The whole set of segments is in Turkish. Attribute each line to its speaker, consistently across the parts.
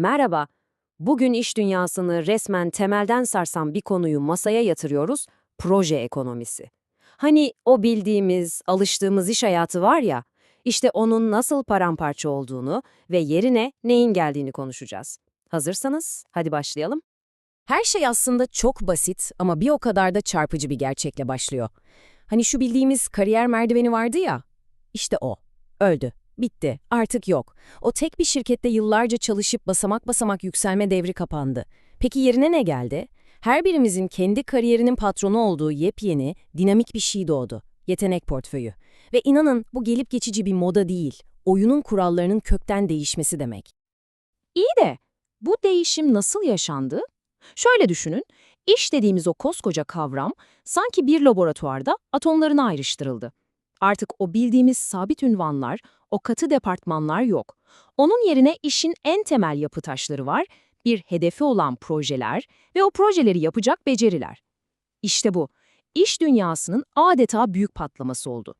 Speaker 1: Merhaba. Bugün iş dünyasını resmen temelden sarsan bir konuyu masaya yatırıyoruz, proje ekonomisi. Hani o bildiğimiz, alıştığımız iş hayatı var ya, işte onun nasıl paramparça olduğunu ve yerine neyin geldiğini konuşacağız. Hazırsanız hadi başlayalım.
Speaker 2: Her şey aslında çok basit ama bir o kadar da çarpıcı bir gerçekle başlıyor. Hani şu bildiğimiz kariyer merdiveni vardı ya, işte o. Öldü. Bitti. Artık yok. O tek bir şirkette yıllarca çalışıp basamak basamak yükselme devri kapandı. Peki yerine ne geldi? Her birimizin kendi kariyerinin patronu olduğu yepyeni, dinamik bir şey doğdu. Yetenek portföyü. Ve inanın bu gelip geçici bir moda değil, oyunun kurallarının kökten değişmesi demek.
Speaker 1: İyi de bu değişim nasıl yaşandı? Şöyle düşünün, iş dediğimiz o koskoca kavram sanki bir laboratuvarda atomlarına ayrıştırıldı. Artık o bildiğimiz sabit ünvanlar, o katı departmanlar yok. Onun yerine işin en temel yapı taşları var, bir hedefi olan projeler ve o projeleri yapacak beceriler. İşte bu, iş dünyasının adeta büyük patlaması oldu.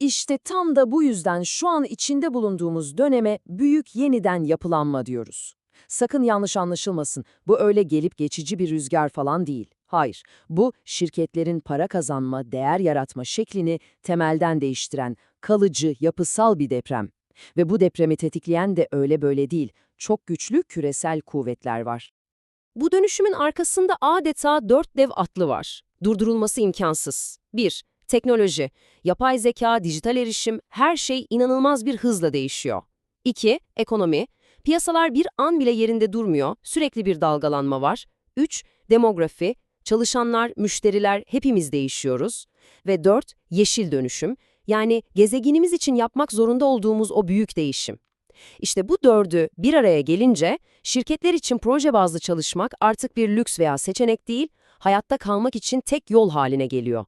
Speaker 1: İşte tam da bu yüzden şu an içinde bulunduğumuz döneme büyük yeniden yapılanma diyoruz. Sakın yanlış anlaşılmasın, bu öyle gelip geçici bir rüzgar falan değil. Hayır, bu şirketlerin para kazanma, değer yaratma şeklini temelden değiştiren, kalıcı, yapısal bir deprem. Ve bu depremi tetikleyen de öyle böyle değil, çok güçlü küresel kuvvetler var. Bu dönüşümün arkasında adeta dört dev atlı var. Durdurulması imkansız. 1. Teknoloji, yapay zeka, dijital erişim, her şey inanılmaz bir hızla değişiyor. 2. Ekonomi, piyasalar bir an bile yerinde durmuyor, sürekli bir dalgalanma var. 3. Demografi, çalışanlar, müşteriler hepimiz değişiyoruz. Ve 4. Yeşil dönüşüm, yani gezegenimiz için yapmak zorunda olduğumuz o büyük değişim. İşte bu dördü bir araya gelince şirketler için proje bazlı çalışmak artık bir lüks veya seçenek değil, hayatta kalmak için tek yol haline geliyor.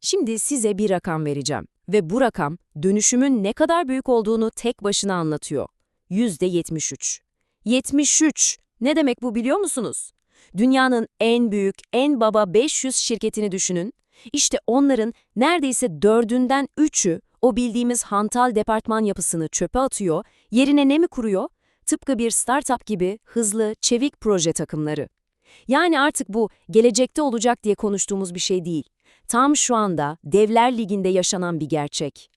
Speaker 1: Şimdi size bir rakam vereceğim ve bu rakam dönüşümün ne kadar büyük olduğunu tek başına anlatıyor. %73. 73! Ne demek bu biliyor musunuz? Dünyanın en büyük, en baba 500 şirketini düşünün. İşte onların neredeyse dördünden üçü o bildiğimiz hantal departman yapısını çöpe atıyor, yerine ne mi kuruyor? Tıpkı bir startup gibi hızlı, çevik proje takımları. Yani artık bu gelecekte olacak diye konuştuğumuz bir şey değil. Tam şu anda Devler Ligi'nde yaşanan bir gerçek.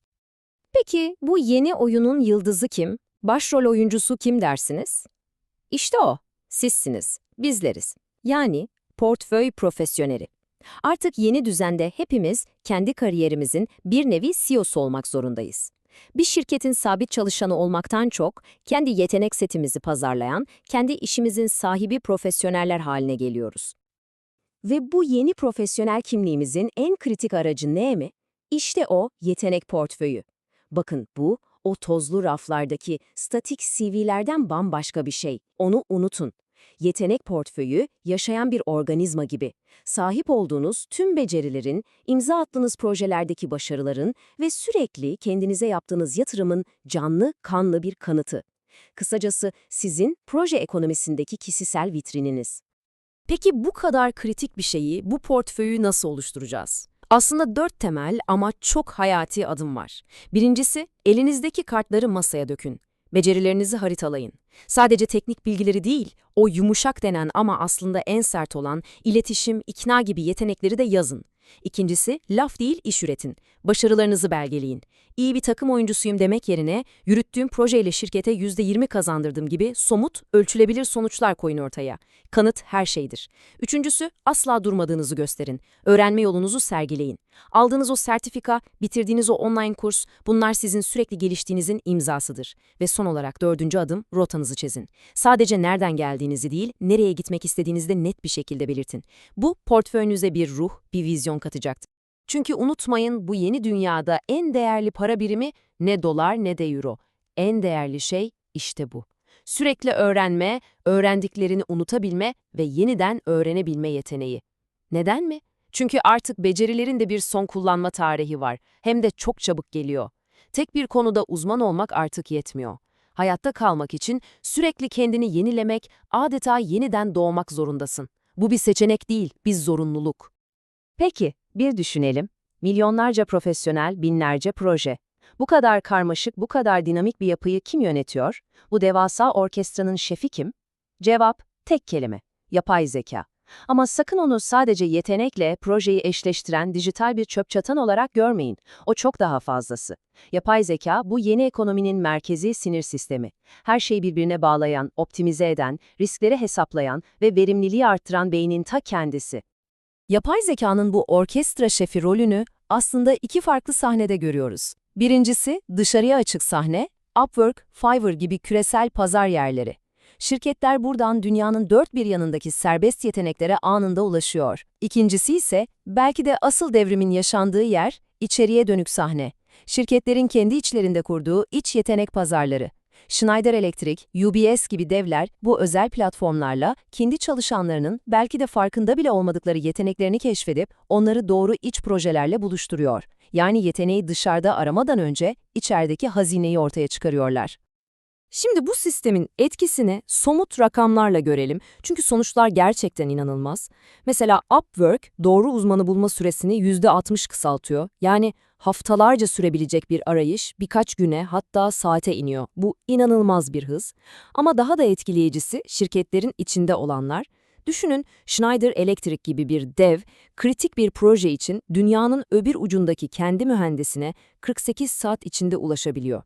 Speaker 1: Peki bu yeni oyunun yıldızı kim? Başrol oyuncusu kim dersiniz? İşte o, sizsiniz, bizleriz. Yani portföy profesyoneli. Artık yeni düzende hepimiz kendi kariyerimizin bir nevi CEO'su olmak zorundayız. Bir şirketin sabit çalışanı olmaktan çok, kendi yetenek setimizi pazarlayan, kendi işimizin sahibi profesyoneller haline geliyoruz. Ve bu yeni profesyonel kimliğimizin en kritik aracı ne mi? İşte o yetenek portföyü. Bakın bu, o tozlu raflardaki statik CV'lerden bambaşka bir şey. Onu unutun. Yetenek portföyü, yaşayan bir organizma gibi. Sahip olduğunuz tüm becerilerin, imza attığınız projelerdeki başarıların ve sürekli kendinize yaptığınız yatırımın canlı, kanlı bir kanıtı. Kısacası sizin proje ekonomisindeki kişisel vitrininiz. Peki bu kadar kritik bir şeyi, bu portföyü nasıl oluşturacağız? Aslında dört temel ama çok hayati adım var. Birincisi, elinizdeki kartları masaya dökün. Becerilerinizi haritalayın. Sadece teknik bilgileri değil, o yumuşak denen ama aslında en sert olan iletişim, ikna gibi yetenekleri de yazın. İkincisi, laf değil iş üretin. Başarılarınızı belgeleyin. İyi bir takım oyuncusuyum demek yerine yürüttüğüm projeyle şirkete %20 kazandırdım gibi somut, ölçülebilir sonuçlar koyun ortaya. Kanıt her şeydir. Üçüncüsü, asla durmadığınızı gösterin. Öğrenme yolunuzu sergileyin. Aldığınız o sertifika, bitirdiğiniz o online kurs, bunlar sizin sürekli geliştiğinizin imzasıdır. Ve son olarak dördüncü adım, rotanızı çizin. Sadece nereden geldiğinizi değil, nereye gitmek istediğinizi de net bir şekilde belirtin. Bu, portföyünüze bir ruh, bir vizyon katacaktır. Çünkü unutmayın bu yeni dünyada en değerli para birimi ne dolar ne de euro. En değerli şey işte bu. Sürekli öğrenme, öğrendiklerini unutabilme ve yeniden öğrenebilme yeteneği. Neden mi? Çünkü artık becerilerin de bir son kullanma tarihi var. Hem de çok çabuk geliyor. Tek bir konuda uzman olmak artık yetmiyor. Hayatta kalmak için sürekli kendini yenilemek, adeta yeniden doğmak zorundasın. Bu bir seçenek değil, bir zorunluluk. Peki, bir düşünelim. Milyonlarca profesyonel, binlerce proje. Bu kadar karmaşık, bu kadar dinamik bir yapıyı kim yönetiyor? Bu devasa orkestranın şefi kim? Cevap, tek kelime. Yapay zeka. Ama sakın onu sadece yetenekle projeyi eşleştiren dijital bir çöp çatan olarak görmeyin. O çok daha fazlası. Yapay zeka bu yeni ekonominin merkezi sinir sistemi. Her şeyi birbirine bağlayan, optimize eden, riskleri hesaplayan ve verimliliği arttıran beynin ta kendisi.
Speaker 2: Yapay zekanın bu orkestra şefi rolünü aslında iki farklı sahnede görüyoruz. Birincisi dışarıya açık sahne, Upwork, Fiverr gibi küresel pazar yerleri. Şirketler buradan dünyanın dört bir yanındaki serbest yeteneklere anında ulaşıyor. İkincisi ise belki de asıl devrimin yaşandığı yer, içeriye dönük sahne. Şirketlerin kendi içlerinde kurduğu iç yetenek pazarları. Schneider Electric, UBS gibi devler bu özel platformlarla kendi çalışanlarının belki de farkında bile olmadıkları yeteneklerini keşfedip onları doğru iç projelerle buluşturuyor. Yani yeteneği dışarıda aramadan önce içerideki hazineyi ortaya çıkarıyorlar. Şimdi bu sistemin etkisini somut rakamlarla görelim çünkü sonuçlar gerçekten inanılmaz. Mesela Upwork doğru uzmanı bulma süresini %60 kısaltıyor. Yani haftalarca sürebilecek bir arayış birkaç güne hatta saate iniyor. Bu inanılmaz bir hız. Ama daha da etkileyicisi şirketlerin içinde olanlar. Düşünün Schneider Electric gibi bir dev, kritik bir proje için dünyanın öbür ucundaki kendi mühendisine 48 saat içinde ulaşabiliyor.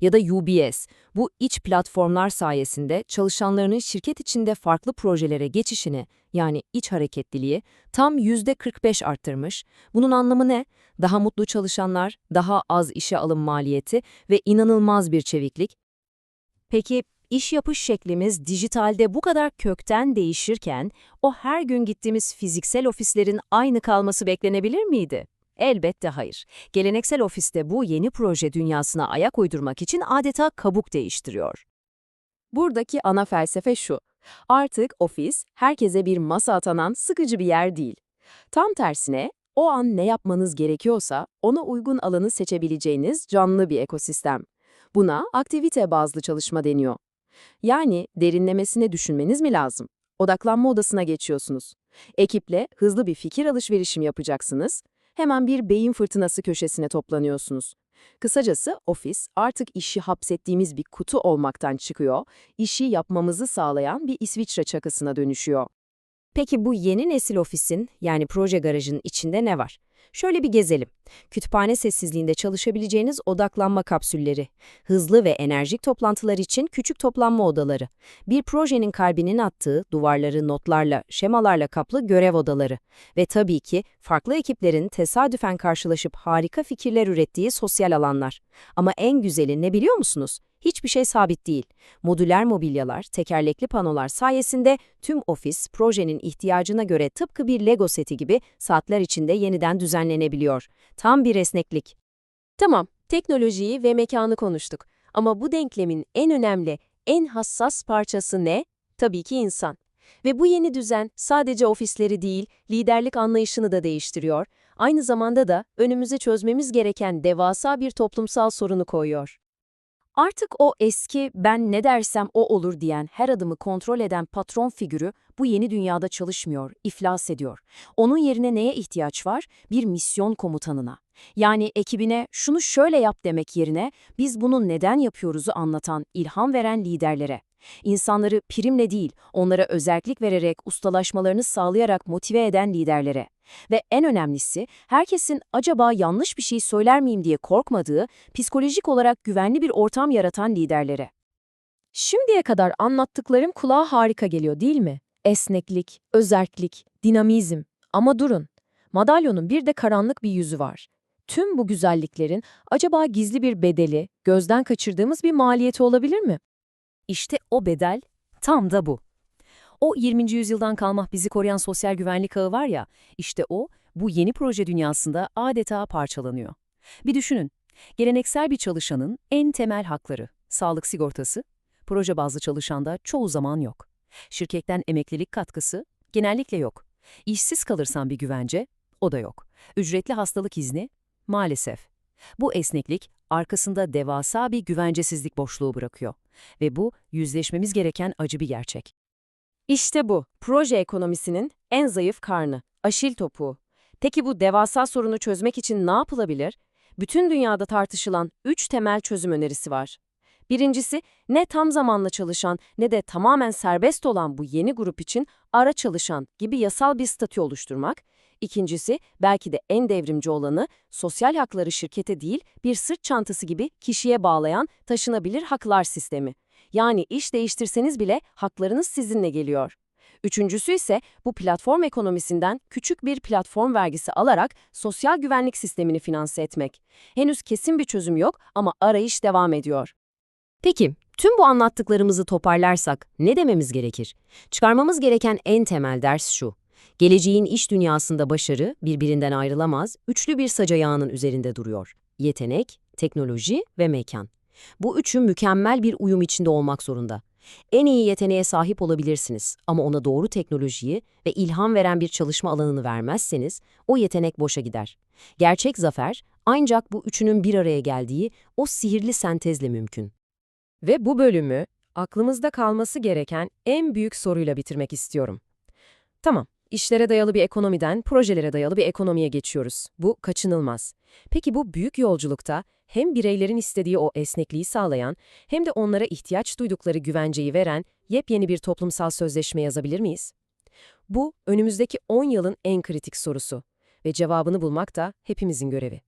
Speaker 2: Ya da UBS, bu iç platformlar sayesinde çalışanlarının şirket içinde farklı projelere geçişini, yani iç hareketliliği tam %45 arttırmış. Bunun anlamı ne? Daha mutlu çalışanlar, daha az işe alım maliyeti ve inanılmaz bir çeviklik. Peki iş yapış şeklimiz dijitalde bu kadar kökten değişirken, o her gün gittiğimiz fiziksel ofislerin aynı kalması beklenebilir miydi? Elbette hayır. Geleneksel ofiste bu yeni proje dünyasına ayak uydurmak için adeta kabuk değiştiriyor. Buradaki ana felsefe şu. Artık ofis, herkese bir masa atanan sıkıcı bir yer değil. Tam tersine, o an ne yapmanız gerekiyorsa ona uygun alanı seçebileceğiniz canlı bir ekosistem. Buna aktivite bazlı çalışma deniyor. Yani derinlemesine düşünmeniz mi lazım? Odaklanma odasına geçiyorsunuz. Ekiple hızlı bir fikir alışverişim yapacaksınız. Hemen bir beyin fırtınası köşesine toplanıyorsunuz. Kısacası ofis artık işi hapsettiğimiz bir kutu olmaktan çıkıyor, işi yapmamızı sağlayan bir İsviçre çakısına dönüşüyor. Peki bu yeni nesil ofisin yani proje garajının içinde ne var? Şöyle bir gezelim. Kütüphane sessizliğinde çalışabileceğiniz odaklanma kapsülleri, hızlı ve enerjik toplantılar için küçük toplanma odaları, bir projenin kalbinin attığı duvarları notlarla, şemalarla kaplı görev odaları ve tabii ki farklı ekiplerin tesadüfen karşılaşıp harika fikirler ürettiği sosyal alanlar. Ama en güzeli ne biliyor musunuz? Hiçbir şey sabit değil. Modüler mobilyalar, tekerlekli panolar sayesinde tüm ofis projenin ihtiyacına göre tıpkı bir Lego seti gibi saatler içinde yeniden düzenlenebiliyor. Tam bir esneklik. Tamam, teknolojiyi ve mekanı konuştuk. Ama bu denklemin en önemli, en hassas parçası ne? Tabii ki insan. Ve bu yeni düzen sadece ofisleri değil, liderlik anlayışını da değiştiriyor. Aynı zamanda da önümüze çözmemiz gereken devasa bir toplumsal sorunu koyuyor. Artık o eski ben ne dersem o olur diyen her adımı kontrol eden patron figürü bu yeni dünyada çalışmıyor, iflas ediyor. Onun yerine neye ihtiyaç var? Bir misyon komutanına. Yani ekibine şunu şöyle yap demek yerine biz bunu neden yapıyoruzu anlatan, ilham veren liderlere. İnsanları primle değil, onlara özellik vererek, ustalaşmalarını sağlayarak motive eden liderlere. Ve en önemlisi, herkesin acaba yanlış bir şey söyler miyim diye korkmadığı, psikolojik olarak güvenli bir ortam yaratan liderlere. Şimdiye kadar anlattıklarım kulağa harika geliyor değil mi? Esneklik, özerklik, dinamizm. Ama durun, madalyonun bir de karanlık bir yüzü var. Tüm bu güzelliklerin acaba gizli bir bedeli, gözden kaçırdığımız bir maliyeti olabilir mi? İşte o bedel tam da bu. O 20. yüzyıldan kalma bizi koruyan sosyal güvenlik ağı var ya, işte o bu yeni proje dünyasında adeta parçalanıyor. Bir düşünün, geleneksel bir çalışanın en temel hakları, sağlık sigortası, proje bazlı çalışanda çoğu zaman yok. Şirketten emeklilik katkısı genellikle yok. İşsiz kalırsan bir güvence, o da yok. Ücretli hastalık izni, maalesef. Bu esneklik arkasında devasa bir güvencesizlik boşluğu bırakıyor. Ve bu yüzleşmemiz gereken acı bir gerçek. İşte bu, proje ekonomisinin en zayıf karnı, aşil topuğu. Peki bu devasa sorunu çözmek için ne yapılabilir? bütün dünyada tartışılan üç temel çözüm önerisi var. Birincisi, ne tam zamanlı çalışan ne de tamamen serbest olan bu yeni grup için ara çalışan gibi yasal bir statü oluşturmak. İkincisi, belki de en devrimci olanı, sosyal hakları şirkete değil, bir sırt çantası gibi kişiye bağlayan taşınabilir haklar sistemi. Yani iş değiştirseniz bile haklarınız sizinle geliyor. Üçüncüsü ise bu platform ekonomisinden küçük bir platform vergisi alarak sosyal güvenlik sistemini finanse etmek. Henüz kesin bir çözüm yok ama arayış devam ediyor.
Speaker 1: Peki, tüm bu anlattıklarımızı toparlarsak ne dememiz gerekir? Çıkarmamız gereken en temel ders şu. Geleceğin iş dünyasında başarı birbirinden ayrılamaz, üçlü bir saca yağının üzerinde duruyor. Yetenek, teknoloji ve mekan. Bu üçü mükemmel bir uyum içinde olmak zorunda. En iyi yeteneğe sahip olabilirsiniz ama ona doğru teknolojiyi ve ilham veren bir çalışma alanını vermezseniz o yetenek boşa gider. Gerçek zafer ancak bu üçünün bir araya geldiği o sihirli sentezle mümkün.
Speaker 2: Ve bu bölümü aklımızda kalması gereken en büyük soruyla bitirmek istiyorum. Tamam, işlere dayalı bir ekonomiden projelere dayalı bir ekonomiye geçiyoruz. Bu kaçınılmaz. Peki bu büyük yolculukta hem bireylerin istediği o esnekliği sağlayan hem de onlara ihtiyaç duydukları güvenceyi veren yepyeni bir toplumsal sözleşme yazabilir miyiz? Bu önümüzdeki 10 yılın en kritik sorusu ve cevabını bulmak da hepimizin görevi.